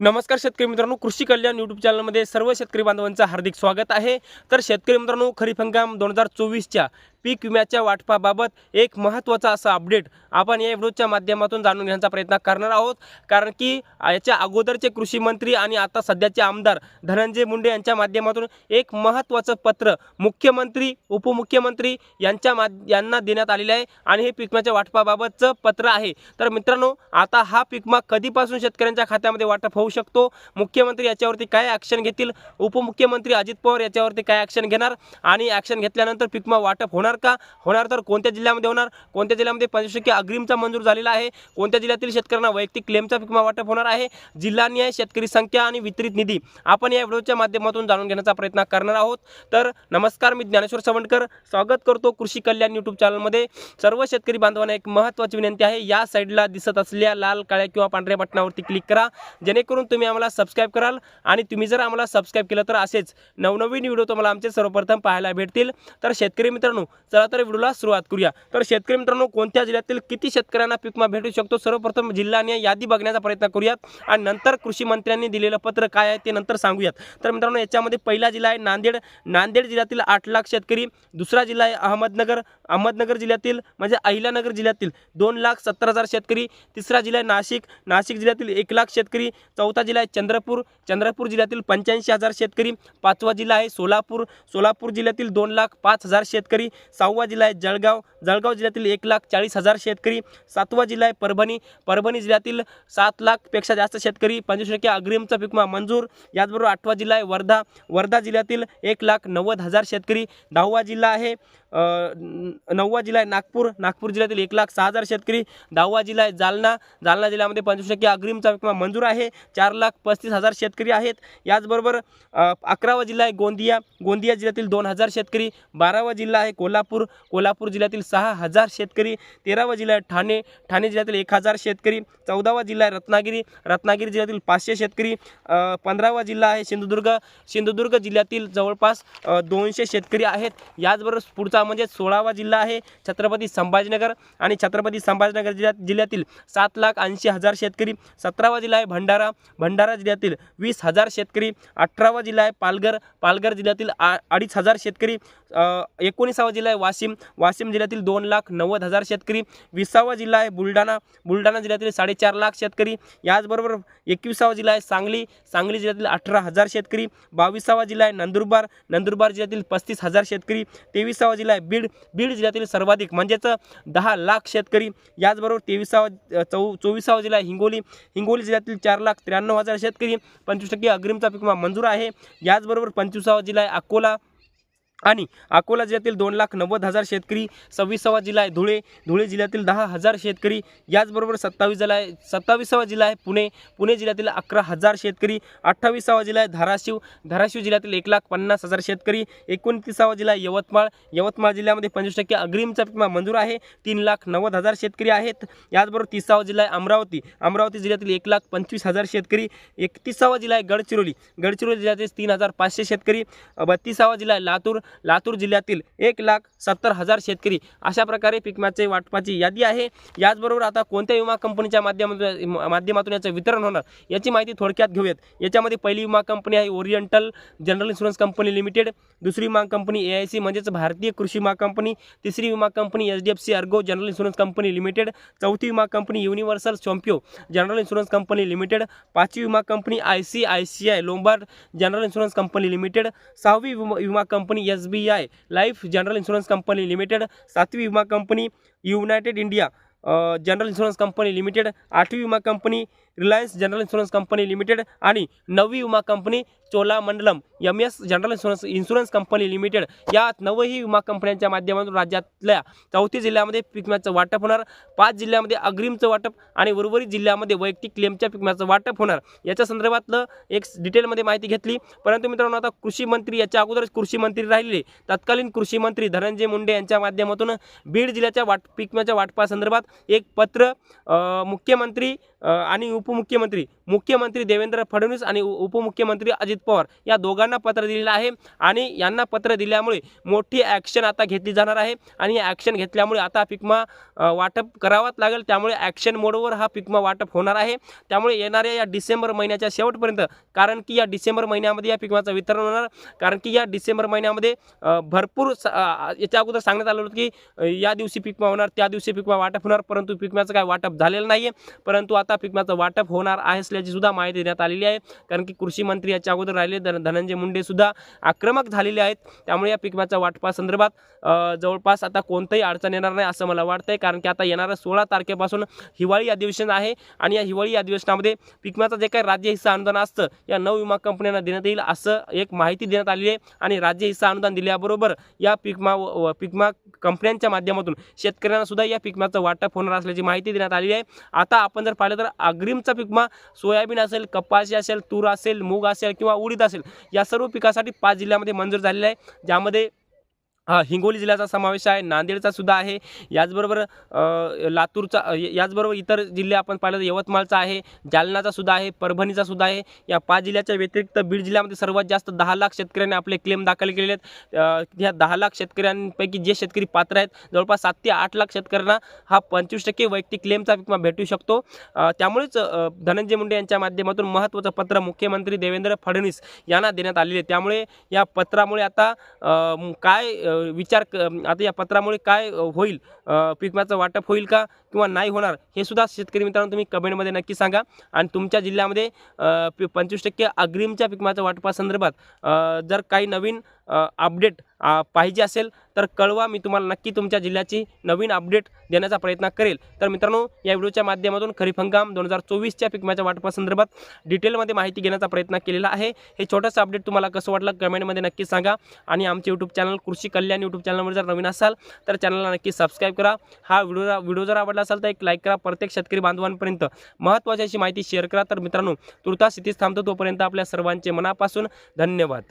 नमस्कार शेतकरी मित्रांनो कृषी कल्याण यूट्यूब चॅनलमध्ये सर्व शेतकरी बांधवांचं हार्दिक स्वागत आहे. तर शेतकरी मित्रांनो खरीप हंगाम दोन हजार चोवीसच्या पीक विम्याच्या वाटपाबाबत एक महत्त्वाचा असा अपडेट आपण या व्हिडिओच्या माध्यमातून जाणून घेण्याचा प्रयत्न करणार आहोत. कारण की याच्या अगोदरचे कृषी मंत्री आणि आता सध्याचे आमदार धनंजय मुंडे यांच्या माध्यमातून एक महत्त्वाचं पत्र मुख्यमंत्री उपमुख्यमंत्री यांच्या मा यांना देण्यात आलेलं आहे आणि हे पीक विम्याच्या वाटपाबाबतचं पत्र आहे. तर मित्रांनो आता हा पीक विमा कधीपासून शेतकऱ्यांच्या खात्यामध्ये वाटप होऊ शकतो. मुख्यमंत्री याच्यावरती काय ॲक्शन घेतील? उपमुख्यमंत्री अजित पवार याच्यावरती काय ॲक्शन घेणार? आणि ॲक्शन घेतल्यानंतर पिकमा वाटप होणार का? होणार तर कोणत्या जिल्ह्यामध्ये होणार? कोणत्या जिल्ह्यामध्ये पंचवीस टक्के अग्रिमचा मंजूर झालेला आहे? कोणत्या जिल्ह्यातील शेतकऱ्यांना वैयक्तिक क्लेमचा पिकमा वाटप होणार आहे? जिल्हानिहाय शेतकरी संख्या आणि वितरित निधी. आपण या व्हिडिओच्या माध्यमातून जाणून घेण्याचा प्रयत्न करणार आहोत. तर नमस्कार मी ज्ञानेश्वर सवंडकर. स्वागत करतो कृषी कल्याण यूट्यूब चॅनलमध्ये सर्व शेतकरी बांधवांना एक महत्त्वाची विनंती आहे. या साईडला दिसत असलेल्या लाल काळ्या किंवा पांढऱ्या बटनावरती क्लिक करा. जेणेकरून तुम्ही आम्हाला सबस्क्राईब कराल. आणि तुम्ही जर आम्हाला सबस्क्राईब केलं तर असेच नवनवीन व्हिडिओ तुम्हाला आमचे सर्वप्रथम पाहायला भेटतील. तर शेतकरी मित्रांनो चला तर व्हिडिओला सुरुवात करूया. तर शेतकरी मित्रांनो कोणत्या जिल्ह्यातील किती शेतकऱ्यांना पिकमा भेटू शकतो? सर्वप्रथम जिल्हा आणि यादी बघण्याचा प्रयत्न करूयात. आणि नंतर कृषी मंत्र्यांनी दिलेलं पत्र काय आहे ते नंतर सांगूयात. तर मित्रांनो याच्यामध्ये पहिला जिल्हा आहे नांदेड. नांदेड जिल्ह्यातील आठ लाख शेतकरी. दुसरा जिल्हा आहे अहमदनगर. अहमदनगर जिल्ह्यातील म्हणजे अहिल्यानगर जिल्ह्यातील दोन लाख सत्तर हजार शेतकरी. तिसरा जिल्हा आहे नाशिक. नाशिक जिल्ह्यातील एक लाख शेतकरी. चौथा जिल्हा आहे चंद्रपूर चंद्रपूर जिल्ह्यातील पंच्याऐंशी हजार शेतकरी पाचवा जिल्हा आहे सोलापूर सोलापूर जिल्ह्यातील दोन लाख पाच हजार शेतकरी सहावा जिल्हा आहे जळगाव जळगाव जिल्ह्यातील एक लाख चाळीस हजार शेतकरी सातवा जिल्हा आहे परभणी परभणी जिल्ह्यातील सात लाखपेक्षा जास्त शेतकरी पंचवीस टक्के अग्रिमचा पिकमा मंजूर याचबरोबर आठवा जिल्हा आहे वर्धा वर्धा जिल्ह्यातील एक लाख नव्वद हजार शेतकरी दहावा जिल्हा आहे नववा जिल्हा आहे नागपूर नागपूर जिल्ह्यातील एक लाख सहा हजार शेतकरी दहावा जिल्हा आहे जालना जालना जिल्ह्यामध्ये पंचवीस टक्के अग्रिमचा पिकमा मंजूर आहे चार लाख पस्तीस हजार शेतकरी आहेत. याचबरोबर अकरावा जिल्हा आहे गोंदिया. गोंदिया जिल्ह्यातील दोन हजार शेतकरी बारावा जिल्हा आहे कोल्हापूर. कोल्हापूर जिल्ह्यातील सहा हजार शेतकरी तेरावा जिल्हा आहे ठाणे. ठाणे जिल्ह्यातील एक हजार शेतकरी चौदावा जिल्हा आहे रत्नागिरी. रत्नागिरी जिल्ह्यातील पाचशे शेतकरी पंधरावा जिल्हा आहे सिंधुदुर्ग. सिंधुदुर्ग जिल्ह्यातील जवळपास दोनशे शेतकरी आहेत. याचबरोबर पुढचा म्हणजे सोळावा जिल्हा आहे छत्रपती संभाजीनगर आणि छत्रपती संभाजीनगर जिल्ह्यात जिल्ह्यातील सात लाख ऐंशी हजार शेतकरी. सतरावा जिल्हा आहे भंडारा. भंडारा जिल्ह्यातील वीस हजार शेतकरी अठरावा जिल्हा आहे पालघर. पालघर जिल्ह्यातील आ अडीच हजार शेतकरी एकोणीसावा जिल्हा आहे वाशिम. वाशिम जिल्ह्यातील दोन लाख नव्वद हजार शेतकरी. विसावा जिल्हा आहे बुलढाणा. बुलढाणा जिल्ह्यातील साडेचार लाख शेतकरी. याचबरोबर एकविसावा जिल्हा आहे सांगली. सांगली जिल्ह्यातील अठरा हजार शेतकरी. बावीसावा जिल्हा आहे नंदुरबार. नंदुरबार जिल्ह्यातील पस्तीस हजार शेतकरी. तेवीसावा जिल्हा आहे बीड. बीड जिल्ह्यातील सर्वाधिक म्हणजेच दहा लाख शेतकरी. याचबरोबर तेवीसावा चौ चोवीसावा जिल्हा आहे हिंगोली. हिंगोली जिल्ह्यातील चार लाख त्र्याण्णव हजार शेतकरी. पंचवीस टक्के अग्रिमचा पीक मंजूर आहे. याचबरोबर पंचवीसावा जिल्हा आहे अकोला. आणि अकोला जिल्ह्यातील दोन लाख नव्वद हजार शेतकरी सव्वीसावा जिल्हा आहे. धुळे धुळे जिल्ह्यातील दहा हजार शेतकरी याचबरोबर सत्तावीस जिल्हा आहे सत्तावीसावा जिल्हा आहे पुणे पुणे जिल्ह्यातील अकरा हजार शेतकरी अठ्ठावीसावा जिल्हा आहे धाराशिव धाराशिव जिल्ह्यातील एक लाख पन्नास हजार शेतकरी एकोणतीसावा जिल्हा यवतमाळ यवतमाळ जिल्ह्यामध्ये पंचवीस टक्के अग्रिमचा पिकमा मंजूर आहे तीन लाख नव्वद हजार शेतकरी आहेत. याचबरोबर तिसावा जिल्हा आहे अमरावती अमरावती जिल्ह्यातील एक लाख पंचवीस हजार शेतकरी एकतीसावा जिल्हा आहे गडचिरोली गडचिरोली जिल्ह्यातील तीन हजार पाचशे शेतकरी बत्तीसावा जिल्हा आहे लातूर लातूर जिल्ह्यातील एक लाख सत्तर हजार शेतकरी अशा प्रकारे पिकमाचे वाटपाची यादी आहे. याचबरोबर आता कोणत्या विमा कंपनीच्या माध्यमातून माध्यमातून याचं वितरण होणार याची माहिती थोडक्यात घेऊयात. याच्यामध्ये पहिली विमा कंपनी आहे Oriental General Insurance company limited. दुसरी विमा कंपनी ए आय सी म्हणजेच भारतीय कृषी विमा कंपनी. तिसरी विमा company H D F C Ergo General Insurance company limited. चौथी विमा company Universal Sompo General Insurance company limited. पाचवी विमा company I C I C I Lombard General Insurance company limited. सहावी विमा विमा company S B I Life General Insurance company limited सातवी विमा company United India General Insurance company limited आठवी विमा company Reliance General Insurance company limited आणि नववी विमा company Cholamandalam M S General Insurance Insurance company limited या नवही विमा कंपन्यांच्या माध्यमातून राज्यातल्या चौथी जिल्ह्यामध्ये पिकम्याचं वाटप होणार पाच जिल्ह्यामध्ये अग्रिमचं वाटप आणि उर्वरित जिल्ह्यामध्ये वैयक्तिक क्लेमच्या पिकम्याचं वाटप होणार. याच्या संदर्भातलं एक डिटेलमध्ये माहिती घेतली. परंतु मित्रांनो आता कृषी मंत्री याच्या अगोदरच कृषी मंत्री राहिलेले तत्कालीन कृषी मंत्री धनंजय मुंडे यांच्या माध्यमातून बीड जिल्ह्याच्या वाट पिकम्याच्या वाटपासंदर्भात एक पत्र मुख्यमंत्री आणि उपमुख्यमंत्री मुख्यमंत्री देवेंद्र फडणवीस आणि उपमुख्यमंत्री अजित पवार या दोघांना पत्र दिलेलं आहे आणि यांना पत्र दिल्यामुळे मोठी ॲक्शन आता घेतली जाणार आहे आणि या ॲक्शन घेतल्यामुळे आता पिकमा वाटप करावाच लागेल. त्यामुळे ॲक्शन मोडवर हा पिकमा वाटप होणार आहे. त्यामुळे येणाऱ्या या डिसेंबर महिन्याच्या शेवटपर्यंत कारण की या डिसेंबर महिन्यामध्ये या पिकमाचं वितरण होणार. कारण की या डिसेंबर महिन्यामध्ये भरपूर स- याच्या अगोदर सांगण्यात आलं होतं की या दिवशी पिकमा होणार त्या दिवशी पिकमा वाटप होणार. परंतु पिकम्याचं काय वाटप झालेलं नाही आहे परंतु आता पिकम्याचं वाटप होणार आहे असल्याची सुद्धा माहिती देण्यात आलेली आहे. कारण की कृषी मंत्री याच्या अगोदर राहिले धन धनंजय मुंडे सुद्धा आक्रमक झालेले आहेत. त्यामुळे या पिकम्याच्या वाटपासंदर्भात जवळपास आता कोणतंही अडचण येणार नाही असं मला वाटतंय. कारण की आता येणारं सोळा तारखेपासून हिवाळी अधिवेशन आहे आणि या हिवाळी अधिवेशनामध्ये पिकम्याचं जे काही राज्य हिस्सा अनुदान असतं या नऊ विमा कंपन्यांना देण्यात येईल असं एक माहिती देण्यात आली आहे. आणि राज्य हिस्सा अनुदान दिल्याबरोबर या पिकमा व- व- पिकमा कंपन्यांच्या माध्यमातून शेतकऱ्यांना सुद्धा या पिकम्याचं वाटप होणार असल्याची माहिती देण्यात आली आहे. आता आपण जर पाहिलं तर अग्रिमचा पिकमा सोयाबीन असेल कपाशी असेल तूर असेल मूग असेल किंवा उडीद असेल या सर्व पिकासाठी पाच जिल्ह्यामध्ये मंजूर झालेला आहे. ज्यामध्ये हा हिंगोली जिल्ह्याचा समावेश आहे नांदेडचा सुद्धा आहे. याचबरोबर लातूरचा याचबरोबर इतर जिल्हे आपण पाहिलं तर यवतमाळचा आहे जालनाचा सुद्धा आहे परभणीचा सुद्धा आहे. या पाच जिल्ह्याच्या व्यतिरिक्त बीड जिल्ह्यामध्ये सर्वात जास्त दहा लाख शेतकऱ्यांनी आपले क्लेम दाखल केलेले आहेत. ह्या दहा लाख शेतकऱ्यांपैकी जे शेतकरी पात्र आहेत जवळपास सात ते आठ लाख शेतकऱ्यांना हा पंचवीस टक्के वैयक्तिक क्लेमचा विमा भेटू शकतो. त्यामुळेच धनंजय मुंडे यांच्या माध्यमातून महत्त्वाचं पत्र मुख्यमंत्री देवेंद्र फडणवीस यांना देण्यात आलेले त्यामुळे या पत्रामुळे आता काय विचार क- आता या पत्रामुळे काय होईल? पिकम्याचं पीक विम्याचं वाटप होईल का किंवा नाही होणार? हे सुद्धा शेतकरी मित्रांनो तुम्ही कमेंटमध्ये नक्की सांगा. आणि तुमच्या जिल्ह्यामध्ये पंचवीस टक्के अग्रिमच्या पीक विम्याच्या वाटपासंदर्भात जर काही नवीन अपडेट पाहिजे असेल तर कळवा. मी तुम्हाला नक्की तुमच्या जिल्ह्याची नवीन अपडेट देण्याचा प्रयत्न करेल. तर मित्रांनो या व्हिडिओच्या माध्यमातून खरीप हंगाम दोन हजार चोवीसच्या पीक वाटपासंदर्भात डिटेलमध्ये माहिती घेण्याचा प्रयत्न केलेला आहे. हे छोटंसं अपडेट तुम्हाला कसं वाटलं कमेंटमध्ये नक्की सांगा. आणि आमचे यूट्यूब चॅनल कृषी कल्याण यूट्यूब चॅनलवर जर नवीन असाल तर चॅनलला नक्की सबस्क्राईब करा. हा व्हिडिओ व्हिडिओ जर आवडला असेल तर एक लाईक करा. प्रत्येक शेतकरी बांधवांपर्यंत महत्त्वाची अशी माहिती शेअर करा. तर मित्रांनो तुर्तास इथेच थांबतो तोपर्यंत आपल्या सर्वांचे मनापासून धन्यवाद.